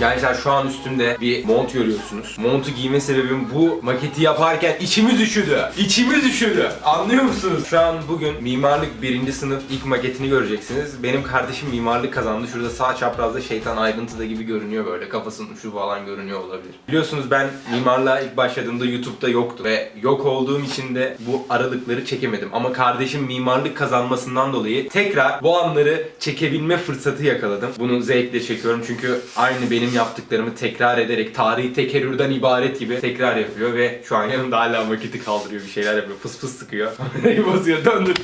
Gençler şu an üstümde bir mont görüyorsunuz. Montu giyme sebebim bu maketi yaparken içimiz üşüdü. İçimiz üşüdü. Anlıyor musunuz? Şu an bugün mimarlık birinci sınıf ilk maketini göreceksiniz. Benim kardeşim mimarlık kazandı. Şurada sağ çaprazda şeytan ayrıntıda gibi görünüyor böyle. Kafasının uçu falan görünüyor olabilir. Biliyorsunuz ben mimarlığa ilk başladığımda YouTube'da yoktu. Ve yok olduğum için de bu aralıkları çekemedim. Ama kardeşim mimarlık kazanmasından dolayı tekrar bu anları çekebilme fırsatı yakaladım. Bunu zevkle çekiyorum çünkü aynı benim yaptıklarımı tekrar ederek tarihi tekerrürden ibaret gibi tekrar yapıyor ve şu an yanımda hala maketi kaldırıyor bir şeyler yapıyor. Fıs fıs sıkıyor. Kamerayı basıyor döndür.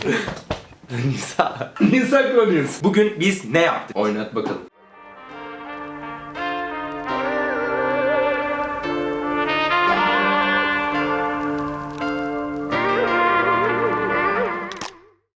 Nisa. Nisa Chronicles. Bugün biz ne yaptık? Oynat bakalım.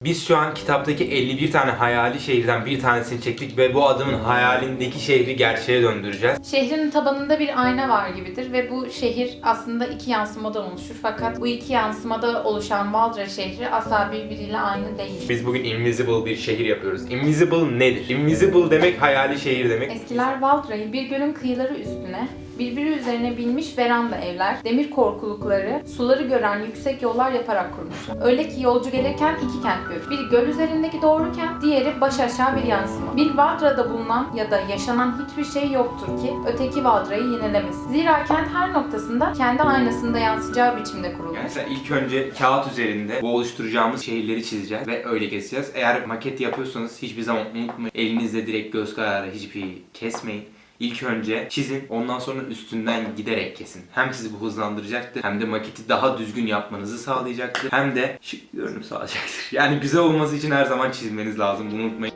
Biz şu an kitaptaki 51 tane hayali şehirden bir tanesini çektik ve bu adamın hayalindeki şehri gerçeğe döndüreceğiz. Şehrin tabanında bir ayna var gibidir ve bu şehir aslında iki yansımadan oluşur. Fakat bu iki yansımada oluşan Valdra şehri asla birbiriyle aynı değil. Biz bugün invisible bir şehir yapıyoruz. Invisible nedir? Invisible demek hayali şehir demek. Eskiler Valdra'yı bir gölün kıyıları üstüne, birbiri üzerine binmiş veranda evler, demir korkulukları, suları gören yüksek yollar yaparak kurmuşlar. Öyle ki yolcu gelirken iki kent görür. Biri göl üzerindeki doğru kent, diğeri baş aşağı bir yansıma. Bir Valdra'da bulunan ya da yaşanan hiçbir şey yoktur ki öteki Valdra'yı yenilemesin. Zira kent her noktasında kendi aynasında yansıyacağı biçimde kurulmuş. Mesela ilk önce kağıt üzerinde bu oluşturacağımız şehirleri çizeceğiz ve öyle keseceğiz. Eğer maket yapıyorsanız hiçbir zaman unutmayın. Elinizle direkt göz kararı hiçbir kesmeyin. İlk önce çizin, ondan sonra üstünden giderek kesin. Hem sizi bu hızlandıracaktır, hem de maketi daha düzgün yapmanızı sağlayacaktır. Hem de şık görünüm sağlayacaktır. Yani güzel olması için her zaman çizmeniz lazım, bunu unutmayın.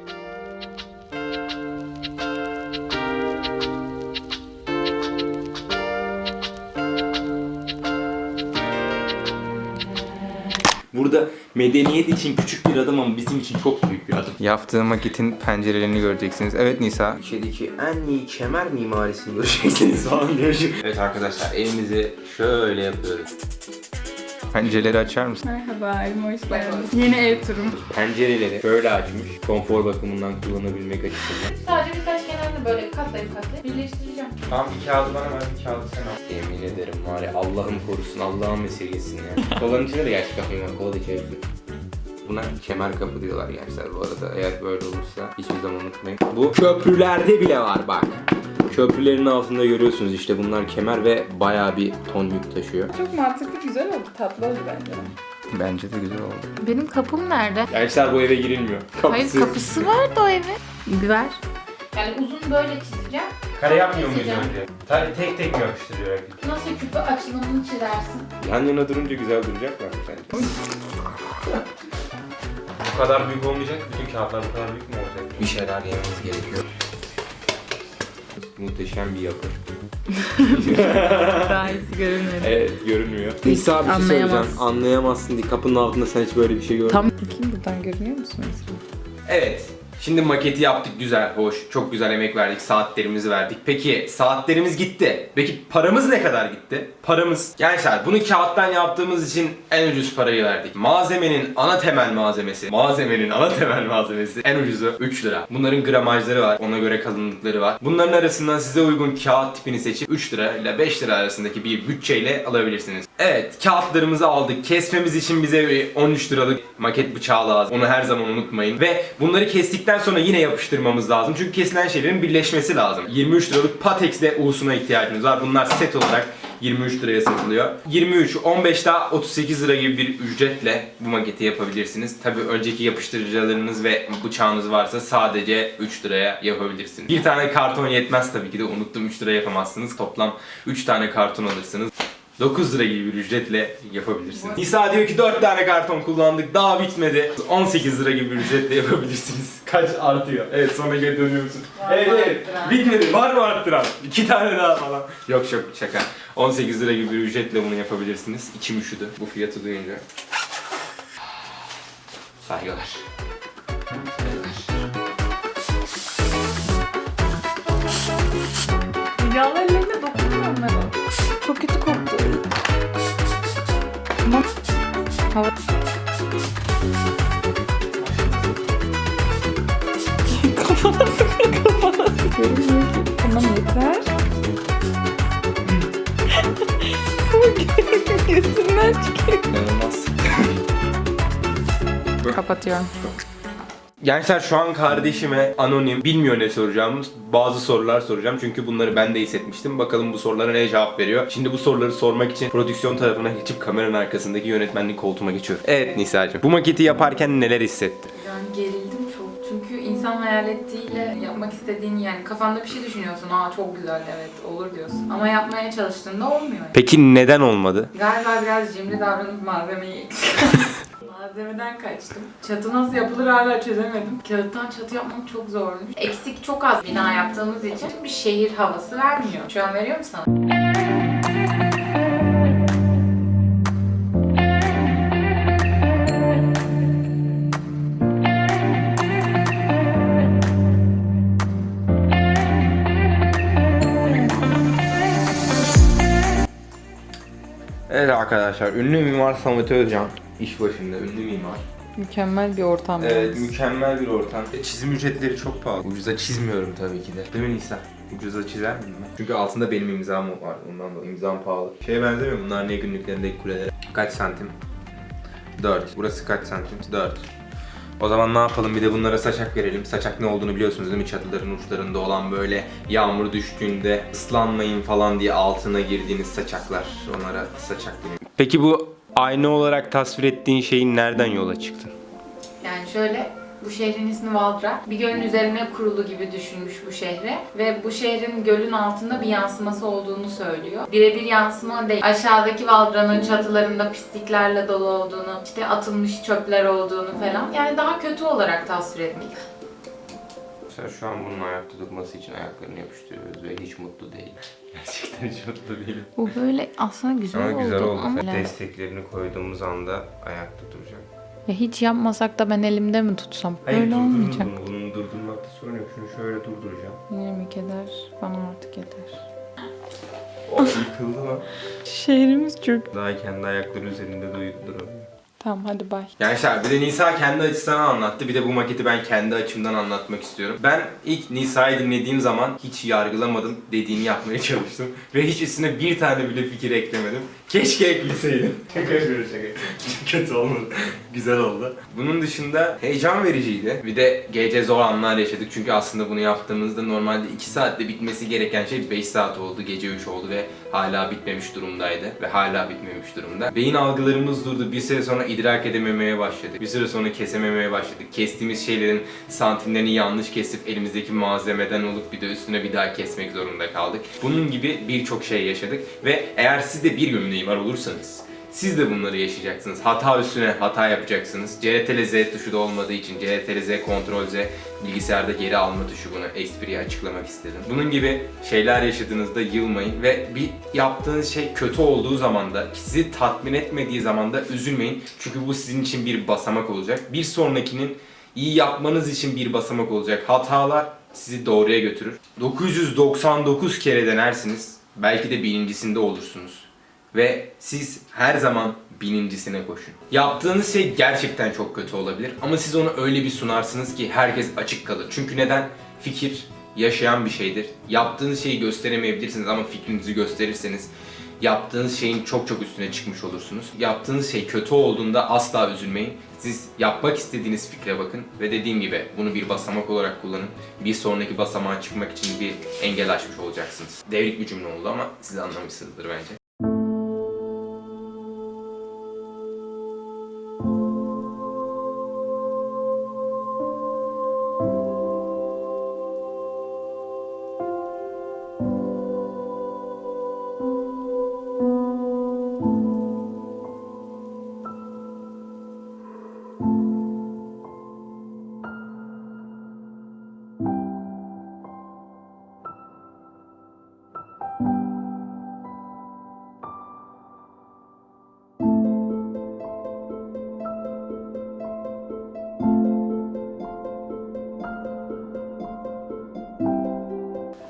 Burada medeniyet için küçük bir adım ama bizim için çok büyük bir adım. Yaptığım maketin pencerelerini göreceksiniz. Evet Nisa. Ülkedeki en iyi kemer mimarisini göreceksiniz falan diyor. Evet arkadaşlar elimizi şöyle yapıyoruz. Pencereleri açar mısın? Merhaba, evime hoş geldiniz. Yeni ev turum. Pencereleri şöyle açmış. Konfor bakımından kullanabilmek açısından. Sadece birkaç kenarını böyle katlayıp katlayıp birleştireceğim. Tamam bir kağıdı bana ver, bir kağıdı sen al. Yemin ederim var ya Allah'ım korusun, Allah'ım esirgesin ya. Kolanın içinde de gerçi kapıyım var, kola da içebilirim. Buna kemer kapı diyorlar gençler bu arada. Eğer böyle olursa hiçbir zaman unutmayın. Bu köprülerde bile var bak. Köprülerin altında görüyorsunuz işte bunlar kemer ve bayağı bir ton yük taşıyor. Çok mantıklı. Tatlı oldu bence. Bence de güzel oldu. Benim kapım nerede? Gençler bu eve girilmiyor. Hayır kapısı var da o evin. Bir ver. Yani uzun böyle çizeceğim. Kare yapmıyor muyuz Keseceğim. önce? Tabii tek tek mi yapıştırıyor herkes? Nasıl küpü açılımını çizersin? Yan yana durunca güzel duracak mı bence? bu kadar büyük olmayacak. Bütün kağıtlar bu kadar büyük mü olacak? Bir şeyler yememiz gerekiyor. Muhteşem bir yapı. Daha iyisi görünmüyor. Evet görünmüyor. Nisa bir şey Anlayamaz. söyleyeceğim. Anlayamazsın diye kapının altında sen hiç böyle bir şey görmedin. Tam bakayım buradan görünüyor musun mesela? Evet. Şimdi maketi yaptık güzel, hoş, çok güzel emek verdik, saatlerimizi verdik. Peki saatlerimiz gitti. Peki paramız ne kadar gitti? Paramız. Gençler bunu kağıttan yaptığımız için en ucuz parayı verdik. Malzemenin ana temel malzemesi, malzemenin ana temel malzemesi en ucuzu 3 lira. Bunların gramajları var, ona göre kalınlıkları var. Bunların arasından size uygun kağıt tipini seçip 3 lira ile 5 lira arasındaki bir bütçeyle alabilirsiniz. Evet, kağıtlarımızı aldık. Kesmemiz için bize bir 13 liralık maket bıçağı lazım. Onu her zaman unutmayın. Ve bunları kestikten sonra yine yapıştırmamız lazım. Çünkü kesilen şeylerin birleşmesi lazım. 23 liralık Patex ve U'suna ihtiyacınız var. Bunlar set olarak 23 liraya satılıyor. 23, 15 daha 38 lira gibi bir ücretle bu maketi yapabilirsiniz. Tabii önceki yapıştırıcılarınız ve bıçağınız varsa sadece 3 liraya yapabilirsiniz. Bir tane karton yetmez tabii ki de unuttum 3 lira yapamazsınız. Toplam 3 tane karton alırsınız. 9 lira gibi bir ücretle yapabilirsiniz. Nisa diyor ki 4 tane karton kullandık daha bitmedi. 18 lira gibi bir ücretle yapabilirsiniz. Kaç artıyor? Evet sonra geri dönüyor musun? Var evet evet. Bitmedi. Var mı arttıran? 2 tane daha falan. Yok yok şaka. 18 lira gibi bir ücretle bunu yapabilirsiniz. İçim üşüdü bu fiyatı duyunca. Saygılar. Yağlı ellerine Hava... kafana sıkıyor, kafana sıkıyor. Tamam yeter. Gözümden çıkıyor. Kapatıyorum. Gençler şu an kardeşime anonim bilmiyor ne soracağımız bazı sorular soracağım çünkü bunları ben de hissetmiştim. Bakalım bu sorulara ne cevap veriyor. Şimdi bu soruları sormak için prodüksiyon tarafına geçip kameranın arkasındaki yönetmenlik koltuğuma geçiyorum. Evet Nisa'cığım bu maketi yaparken neler hissettin? Yani gerildim çok. Çünkü insan hayal ettiğiyle yapmak istediğini yani kafanda bir şey düşünüyorsun. Aa çok güzel evet olur diyorsun. Ama yapmaya çalıştığında olmuyor. Yani. Peki neden olmadı? Galiba biraz cimri davranıp malzemeyi Malzemeden kaçtım. Çatı nasıl yapılır hala çözemedim. Kağıttan çatı yapmak çok zormuş. Eksik çok az bina yaptığımız için bir şehir havası vermiyor. Şu an veriyor mu sana? Evet arkadaşlar ünlü mimar Samet Özcan iş başında ünlü mimar. Mükemmel bir ortam. Evet mükemmel bir ortam. E, Çizim ücretleri çok pahalı. Ucuza çizmiyorum tabii ki de. Değil mi Nisa? Ucuza çizer miyim ben? Çünkü altında benim imzam var. Ondan dolayı imzam pahalı. Şeye benzemiyor mu? Narniye günlüklerindeki kuleler. Kaç santim? 4. Burası kaç santim? 4. O zaman ne yapalım bir de bunlara saçak verelim. Saçak ne olduğunu biliyorsunuz değil mi? Çatıların uçlarında olan böyle yağmur düştüğünde ıslanmayın falan diye altına girdiğiniz saçaklar. Onlara saçak deniyor. Peki bu ayna olarak tasvir ettiğin şeyin nereden yola çıktın? Yani şöyle bu şehrin ismi Valdra. Bir gölün üzerine kurulu gibi düşünmüş bu şehri. Ve bu şehrin gölün altında bir yansıması olduğunu söylüyor. Birebir yansıma değil. Aşağıdaki Valdra'nın çatılarında pisliklerle dolu olduğunu, işte atılmış çöpler olduğunu falan. Yani daha kötü olarak tasvir etmek. Sen şu an bunun ayakta durması için ayaklarını yapıştırıyoruz ve hiç mutlu değil. Gerçekten hiç mutlu değilim. Bu böyle aslında güzel Ama güzel oldu. Ama Desteklerini koyduğumuz anda ayakta duracak. ya hiç yapmasak da ben elimde mi tutsam? Hayır Böyle olmayacak. bunu. Bunun durdurmakta sorun yok. Şunu şöyle durduracağım. Yine mi keder? Bana artık yeter. O yıkıldı lan. Şehrimiz çok... Daha kendi ayakları üzerinde du- duramıyor. Tamam hadi bay. Gençler bir de Nisa kendi açısından anlattı. Bir de bu maketi ben kendi açımdan anlatmak istiyorum. Ben ilk Nisa'yı dinlediğim zaman hiç yargılamadım. Dediğini yapmaya çalıştım. Ve hiç üstüne bir tane bile fikir eklemedim. Keşke ekleseydim. Şaka yapıyorum şaka. Kötü olmadı. Güzel oldu. Bunun dışında heyecan vericiydi. Bir de gece zor anlar yaşadık. Çünkü aslında bunu yaptığımızda normalde 2 saatte bitmesi gereken şey 5 saat oldu. Gece 3 oldu ve hala bitmemiş durumdaydı. Ve hala bitmemiş durumda. Beyin algılarımız durdu. Bir süre sonra idrak edememeye başladık. Bir süre sonra kesememeye başladık. Kestiğimiz şeylerin santimlerini yanlış kesip elimizdeki malzemeden olup bir de üstüne bir daha kesmek zorunda kaldık. Bunun gibi birçok şey yaşadık ve eğer siz de bir gömleği var olursanız siz de bunları yaşayacaksınız. Hata üstüne hata yapacaksınız. CTRL Z tuşu da olmadığı için CTRL Z, Ctrl Z bilgisayarda geri alma tuşu bunu espriyi açıklamak istedim. Bunun gibi şeyler yaşadığınızda yılmayın ve bir yaptığınız şey kötü olduğu zaman da sizi tatmin etmediği zaman da üzülmeyin. Çünkü bu sizin için bir basamak olacak. Bir sonrakinin iyi yapmanız için bir basamak olacak. Hatalar sizi doğruya götürür. 999 kere denersiniz. Belki de birincisinde olursunuz. Ve siz her zaman binincisine koşun. Yaptığınız şey gerçekten çok kötü olabilir ama siz onu öyle bir sunarsınız ki herkes açık kalır. Çünkü neden? Fikir yaşayan bir şeydir. Yaptığınız şeyi gösteremeyebilirsiniz ama fikrinizi gösterirseniz yaptığınız şeyin çok çok üstüne çıkmış olursunuz. Yaptığınız şey kötü olduğunda asla üzülmeyin. Siz yapmak istediğiniz fikre bakın ve dediğim gibi bunu bir basamak olarak kullanın. Bir sonraki basamağa çıkmak için bir engel aşmış olacaksınız. Devrik bir cümle oldu ama siz anlamışsınızdır bence.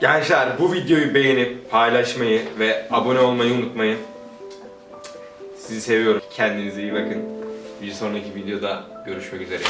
Gençler bu videoyu beğenip paylaşmayı ve abone olmayı unutmayın. Sizi seviyorum. Kendinize iyi bakın. Bir sonraki videoda görüşmek üzere.